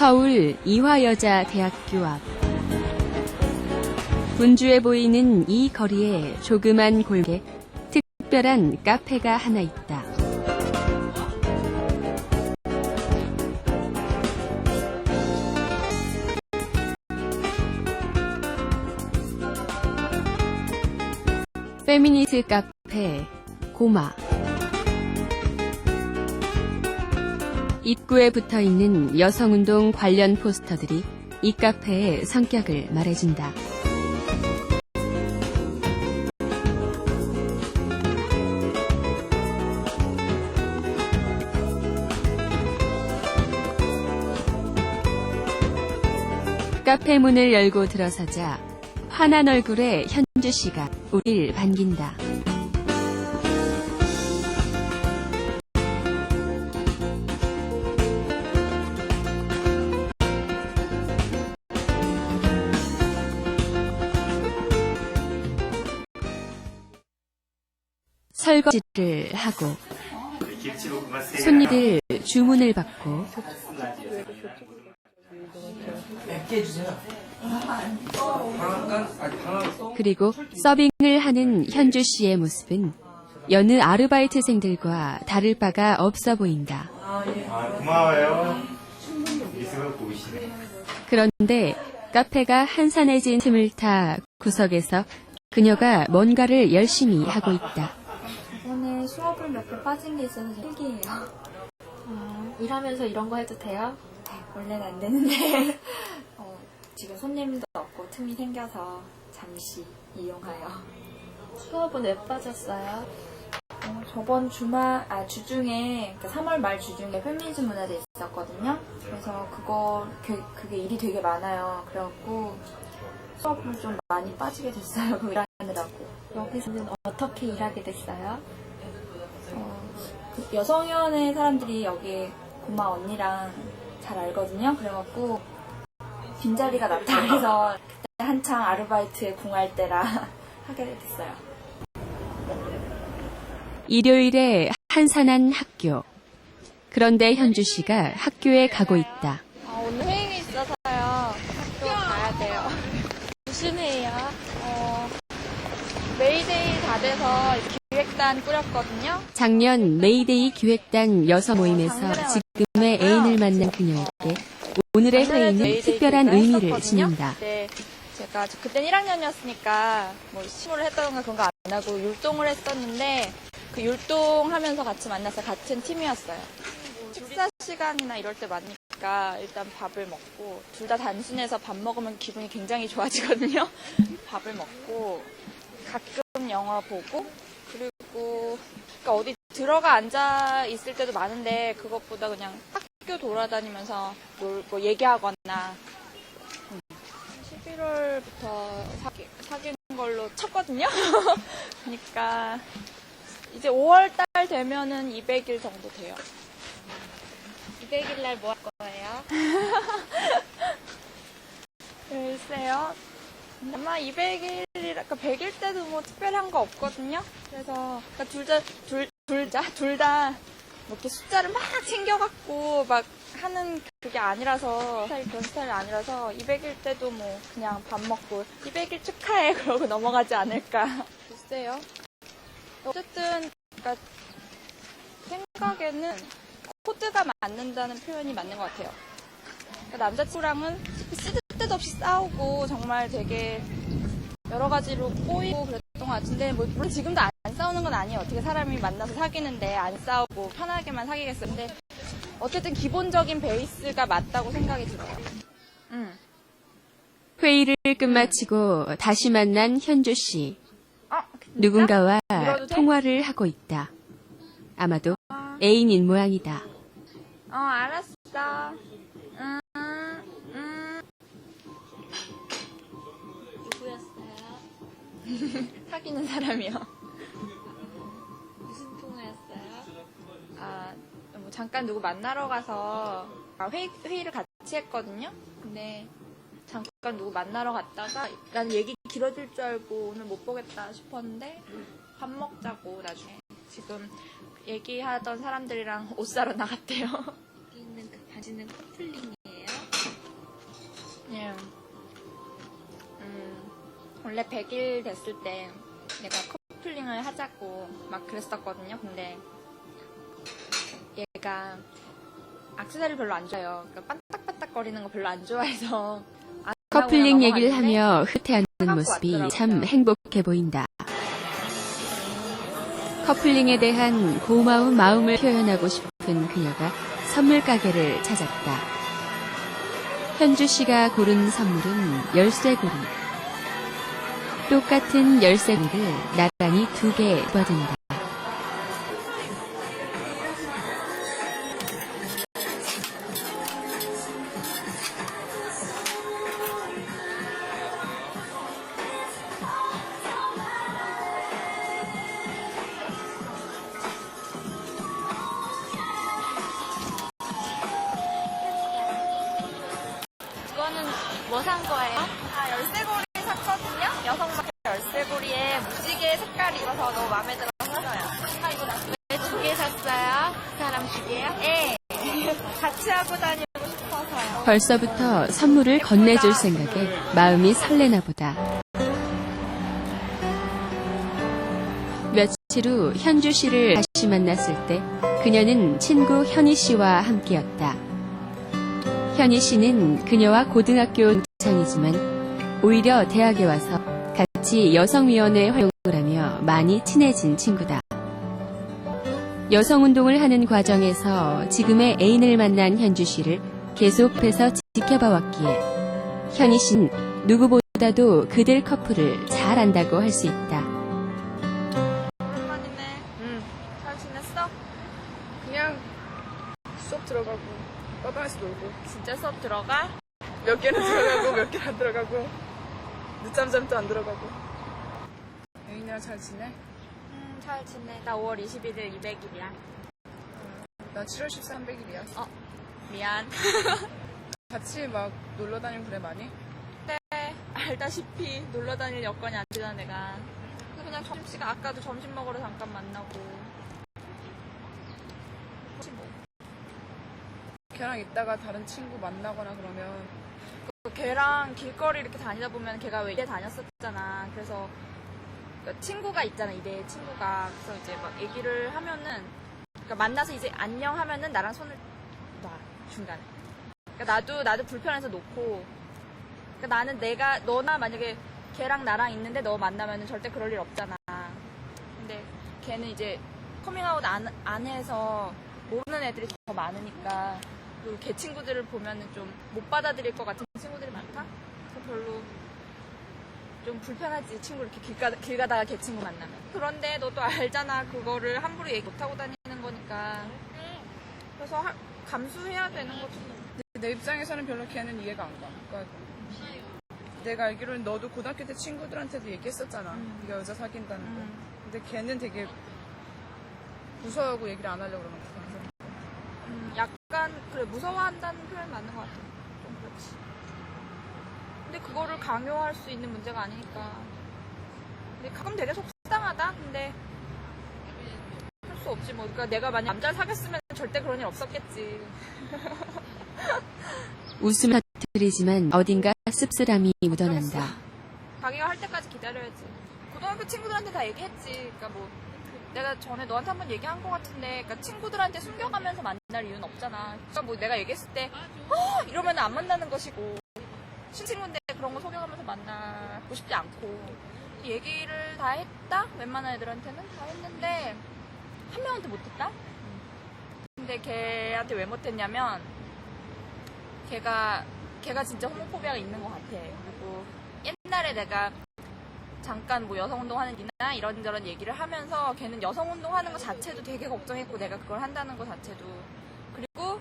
서울 이화여자대학교 앞. 분주해 보이는 이 거리에 조그만 골에 특별한 카페가 하나 있다. 페미니스트 카페 고마. 입구에 붙어 있는 여성운동 관련 포스터들이 이 카페의 성격을 말해준다. 카페 문을 열고 들어서자 환한 얼굴의 현주 씨가 우리를 반긴다. 설거지를 하고 손님들 주문을 받고 그리고 서빙을 하는 현주 씨의 모습은 여느 아르바이트생들과 다를 바가 없어 보인다. 아, 고마워요. 그런데 카페가 한산해진 틈을 타 구석에서 그녀가 뭔가를 열심히 하고 있다. 오늘 수업을 몇 개 빠진 게 있어서 실기예요. 아, 일하면서 이런 거 해도 돼요? 원래는 안 되는데 어, 지금 손님도 없고 틈이 생겨서 잠시 이용하여. 수업은 왜 빠졌어요? 어, 저번 주말 아 주중에 그러니까 3월 말 주중에 페미니즘 문화대 있었거든요. 그래서 그거 그, 그게 일이 되게 많아요. 그래갖고 수업을 좀 많이 빠지게 됐어요. 일하느라고. 여기서는 어떻게 일하게 됐어요? 어, 그 여성위원회 사람들이 여기 고마 언니랑 잘 알거든요. 그래갖고 빈자리가 나타나서 그때 한창 아르바이트에 궁할 때라 하게 됐어요. 일요일에 한산한 학교. 그런데 현주 씨가 학교에 가고 있다. 아, 오늘 회의가 있어서요. 학교 가야 돼요. 무슨 회의요? 어, 메이데이 다 돼서 기획단 꾸렸거든요. 작년 메이데이 기획단 여성 모임에서 지금의 애인을 만난 그녀에게 오늘의 회의는 특별한 의미를. 지닌다. 네, 제가 저- 그땐 1학년이었으니까 뭐 시무를 했다던가 그런 거 안 하고 율동을 했었는데 그 율동하면서 같이 만나서 같은 팀이었어요. 식사 시간이나 이럴 때 만나니까 일단 밥을 먹고 둘 다 단순해서 밥 먹으면 기분이 굉장히 좋아지거든요. 밥을 먹고 가끔 영화 보고 그리고 그러니까 어디 들어가 앉아 있을 때도 많은데 그것보다 그냥 학교 돌아다니면서 놀, 뭐 얘기하거나 11월부터 사귀, 사귄 걸로 쳤거든요. 그러니까 이제 5월 달 되면은 200일 정도 돼요. 200일 날 뭐 할 거예요? 글쎄요. 아마 200일이라, 그러니까 100일 때도 뭐 특별한 거 없거든요. 그래서, 그러니까 둘 다, 둘, 둘 다, 둘 다, 뭐 이렇게 숫자를 막 챙겨갖고 막 하는 그게 아니라서, 스타일, 그런 스타일 아니라서, 200일 때도 뭐 그냥 밥 먹고, 200일 축하해! 그러고 넘어가지 않을까. 글쎄요. 어쨌든, 그러니까 생각에는 코드가 맞는다는 표현이 맞는 것 같아요. 그러니까 남자친구랑은 쓰도 없이 싸우고 정말 되게 여러 가지로 꼬이고 그랬던 것 같은데 뭐 물론 지금도 안, 안 싸우는 건 아니에요. 어떻게 사람이 만나서 사귀는데 안 싸우고 편하게만 사귀겠어. 근데 어쨌든 기본적인 베이스가 맞다고 생각이 들어요. 음. 회의를 끝마치고 다시 만난 현주 씨. 어, 누군가와? 통화를 하고 있다. 아마도 아. 애인인 모양이다. 어, 알았어. 사귀는 사람이요. 무슨 통화였어요? 아, 뭐 잠깐 누구 만나러 가서 아, 회의, 회의를 같이 했거든요. 근데 잠깐 누구 만나러 갔다가 나는 얘기 길어질 줄 알고 오늘 못 보겠다 싶었는데 밥 먹자고 나중에 지금 얘기하던 사람들이랑 옷 사러 나갔대요. 원래 100일 됐을 때 내가 커플링을 하자고 막 그랬었거든요. 근데 얘가 악세사리를 별로 안 좋아해요. 그러니까 반딱반딱거리는 거 별로 안 좋아해서 안 커플링 얘기를 하며 흐태하는 모습이 참 행복해 보인다. 커플링에 대한 고마운 마음을 표현하고 싶은 그녀가 선물 가게를 찾았다. 현주 씨가 고른 선물은 열쇠고리. 똑같은 열쇠고리를 나란히 두개 받은다. 벌써부터 선물을 건네줄 생각에 마음이 설레나 보다. 며칠 후 현주 씨를 다시 만났을 때 그녀는 친구 현희 씨와 함께였다. 현희 씨는 그녀와 고등학교 동창이지만 오히려 대학에 와서 같이 여성위원회 활동을 하며 많이 친해진 친구다. 여성운동을 하는 과정에서 지금의 애인을 만난 현주 씨를 계속해서 지켜봐 왔기에 현희 씨는 누구보다도 그들 커플을 잘 안다고 할 수 있다. 오랜만이네. 응. 잘 지냈어? 그냥 수업 들어가고 과방에서 놀고 진짜 수업 들어가? 몇 개는 들어가고 몇 개는 안 들어가고 늦잠 잠도 안 들어가고 애인이랑 잘 지내? 음, 잘 지내. 나 5월 21일 200일이야. 나 7월 14일 100일이야 어, 미안. 같이 막 놀러 다니고 그래 많이? 네, 알다시피 놀러 다닐 여건이 안 되잖아, 내가. 그래서 그냥 점심시간, 아까도 점심 먹으러 잠깐 만나고. 혹시 뭐. 걔랑 있다가 다른 친구 만나거나 그러면 그 걔랑 길거리 이렇게 다니다 보면 걔가 왜 이대 다녔었잖아. 그래서 그 친구가 있잖아, 이대 친구가. 그래서 이제 막 얘기를 하면은, 그러니까 만나서 이제 안녕 하면은 나랑 손을 놔, 중간에. 그러니까 나도, 나도 불편해서 놓고. 그러니까 나는 내가, 너나 만약에 걔랑 나랑 있는데 너 만나면은 절대 그럴 일 없잖아. 근데 걔는 이제 커밍아웃 안, 안 해서 모르는 애들이 더 많으니까. 그리고 걔 친구들을 보면은 좀 못 받아들일 것 같은 친구들이 많다? 그래서 별로 좀 불편하지 친구 이렇게 길, 가, 길 가다가 걔 친구 만나면 그런데 너도 알잖아 그거를 함부로 얘기 못 하고 다니는 거니까 그래서 하- 감수해야 되는 거지 뭐. 내 입장에서는 별로 걔는 이해가 안 가. 그러니까 내가 알기로는 너도 고등학교 때 친구들한테도 얘기했었잖아. 음. 네가 여자 사귄다는 거. 음. 근데 걔는 되게 무서워하고 얘기를 안 하려고 그러는 거야. 음, 약간 그래 무서워한다는 표현 맞는 것 같아 좀 그렇지 근데 그거를 강요할 수 있는 문제가 아니니까 근데 가끔 되게 속상하다 근데 할 수 없지 뭐 그러니까 내가 만약 남자를 사귀었으면 절대 그런 일 없었겠지 웃음을 터뜨리지만 어딘가 씁쓸함이 묻어난다. 자기가 할 때까지 기다려야지. 고등학교 친구들한테 다 얘기했지. 그러니까 뭐 내가 전에 너한테 한번 얘기한 것 같은데, 그러니까 친구들한테 숨겨가면서 만날 이유는 없잖아. 그러니까 뭐 내가 얘기했을 때, 어! 이러면 안 만나는 것이고, 친친구인데 그런 거 속여가면서 만나고 싶지 않고, 얘기를 다 했다? 웬만한 애들한테는 다 했는데, 한 명한테 못했다? 근데 걔한테 왜 못했냐면, 걔가, 걔가 진짜 호모포비아가 있는 것 같아. 그리고 옛날에 내가 잠깐 뭐 여성운동 하는 이나 이런저런 얘기를 하면서 걔는 여성운동 하는 것 자체도 되게 걱정했고 내가 그걸 한다는 것 자체도 그리고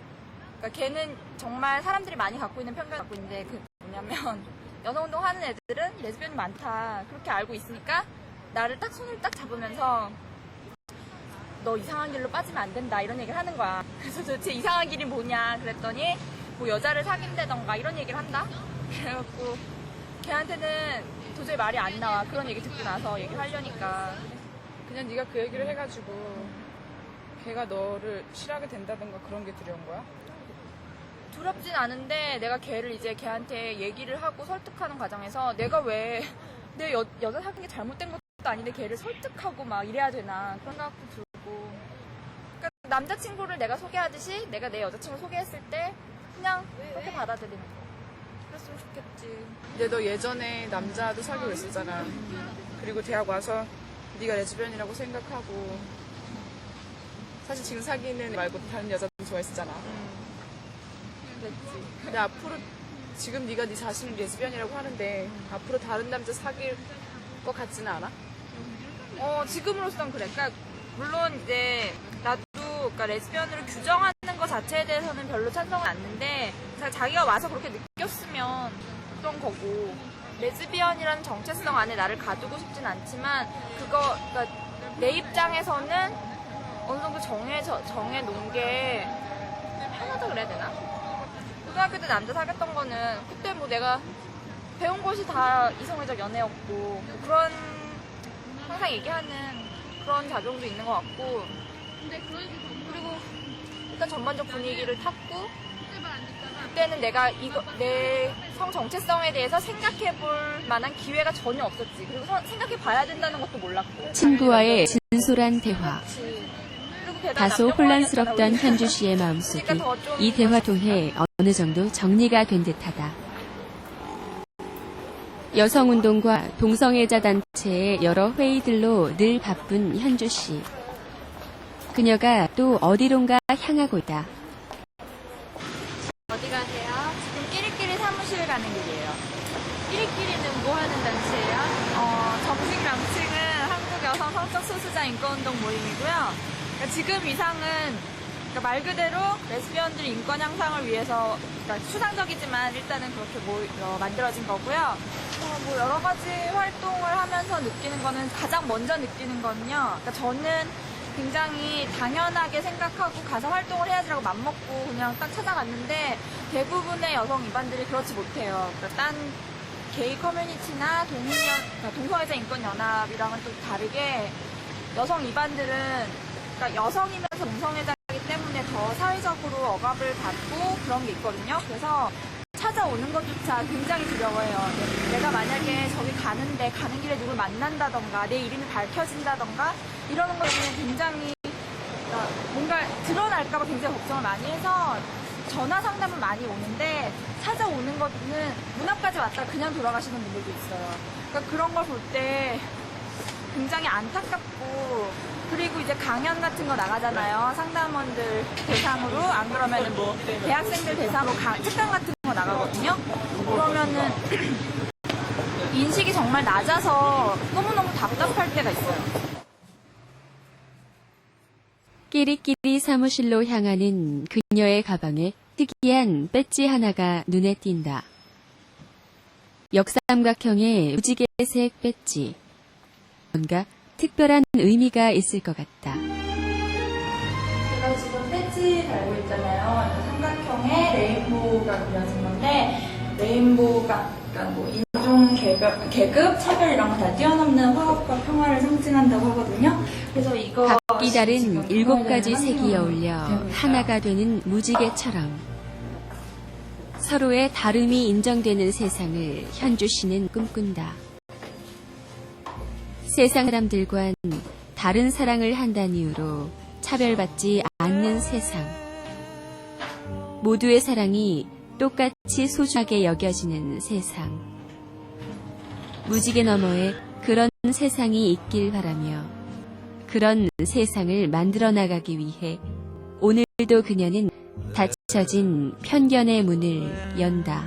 그러니까 걔는 정말 사람들이 많이 갖고 있는 편견을 갖고 있는데 그 뭐냐면 여성운동 하는 애들은 레즈비언이 많다 그렇게 알고 있으니까 나를 딱 손을 딱 잡으면서 너 이상한 길로 빠지면 안 된다 이런 얘기를 하는 거야 그래서 도대체 이상한 길이 뭐냐 그랬더니 뭐 여자를 사귄다던가 이런 얘기를 한다 그래갖고 걔한테는 도저히 말이 안 나와. 그런 얘기 듣고 나서 얘기를 하려니까. 그냥 네가 그 얘기를 해가지고 걔가 너를 싫어하게 된다던가 그런 게 두려운 거야? 두렵진 않은데 내가 걔를 이제 걔한테 얘기를 하고 설득하는 과정에서 내가 왜 내 여, 여자 사귄 게 잘못된 것도 아닌데 걔를 설득하고 막 이래야 되나 그런 생각도 들고 남자친구를 내가 소개하듯이 내가 내 여자친구 소개했을 때 그냥 그렇게 받아들이는 거 그랬으면 좋겠지 근데 너 예전에 남자도 사귀고 있었잖아. 그리고 대학 와서 네가 레즈비언이라고 생각하고 사실 지금 사귀는 말고 다른 여자도 좋아했었잖아. 그랬지 근데 앞으로 지금 네가 네 자신을 레즈비언이라고 하는데 앞으로 다른 남자 사귈 것 같지는 않아? 어, 지금으로선 그래. 그러니까 물론 이제 나도 그러니까 레즈비언으로 규정하는 것 자체에 대해서는 별로 찬성은 않는데 자- 자기가 와서 그렇게 느꼈으면 어떤 거고 레즈비언이라는 정체성 안에 나를 가두고 싶진 않지만 그거 그러니까 내 입장에서는 어느 정도 정해져 정해 놓은 게 편하다 그래야 되나? 고등학교 때 남자 사귀었던 거는 그때 뭐 내가 배운 것이 다 이성애적 연애였고 뭐 그런 항상 얘기하는 그런 작용도 있는 것 같고 그리고 일단 전반적 분위기를 탔고 그때는 내가 이거 내 성 정체성에 대해서 생각해 볼 만한 기회가 전혀 없었지 그리고 생각해 봐야 된다는 것도 몰랐고 친구와의 진솔한 대화. 그리고 게다가 다소 남녀 혼란스럽던 현주 씨의 마음속이 그러니까 더좀 이 대화 통해 어느 정도 정리가 된 듯하다. 여성운동과 동성애자 단체의 여러 회의들로 늘 바쁜 현주 씨. 그녀가 또 어디론가 향하고 있다. 어디 가세요? 지금 끼리끼리 사무실 가는 길이에요. 끼리끼리는 뭐 하는 단체예요? 어, 정식 명칭은 한국 여성 성적 소수자 인권운동 모임이고요. 그러니까 지금 이상은 그러니까 말 그대로 레스비언들 인권 향상을 위해서 그러니까 추상적이지만 일단은 그렇게 모, 어, 만들어진 거고요. 어, 뭐 여러 가지 활동을 하면서 느끼는 거는 가장 먼저 느끼는 거는요. 그러니까 저는 굉장히 당연하게 생각하고 가서 활동을 해야지라고 맘먹고 그냥 딱 찾아갔는데 대부분의 여성 이반들이 그렇지 못해요. 그러니까 딴 게이 커뮤니티나 그러니까 동성애자 인권 연합이랑은 또 다르게 여성 이반들은 그러니까 여성이면서 동성애자이기 때문에 더 사회적으로 억압을 받고 그런 게 있거든요. 그래서 찾아오는 것조차 굉장히 두려워해요. 네, 내가 만약에 저기 가는데 가는 길에 누굴 만난다던가 내 이름이 밝혀진다던가 이러는 거에 굉장히 그러니까 뭔가 드러날까봐 굉장히 걱정을 많이 해서 전화 상담은 많이 오는데 찾아오는 거는 문 앞까지 왔다 그냥 돌아가시는 분들도 있어요. 그러니까 그런 걸 볼 때 굉장히 안타깝고 그리고 이제 강연 같은 거 나가잖아요. 상담원들 대상으로 안 그러면은 뭐 대학생들 대상으로 가- 특강 같은 거 나가거든요. 그러면은 인식이 정말 낮아서 너무너무 답답할 때가 있어요. 끼리끼리 사무실로 향하는 그녀의 가방에 특이한 배지 하나가 눈에 띈다. 역삼각형의 무지개색 배지. 뭔가 특별한 의미가 있을 것 같다. 제가 지금 배지 달고 있잖아요. 삼각형의 레인보우가 그려진 건데 레인보우가 그러니까 뭐 인종 계급, 계급 차별 이런 거 다 뛰어넘는 화합과 평화를 상징한다고 하거든요. 그래서 이거 각기 다른 일곱 가지 색이 어울려. 하나가 되는 무지개처럼 서로의 다름이 인정되는 세상을 현주 씨는 꿈꾼다. 세상 사람들과는 다른 사랑을 한다는 이유로 차별받지 않는 세상. 모두의 사랑이 똑같이 소중하게 여겨지는 세상. 무지개 너머에 그런 세상이 있길 바라며 그런 세상을 만들어 나가기 위해 오늘도 그녀는 닫혀진 편견의 문을 연다.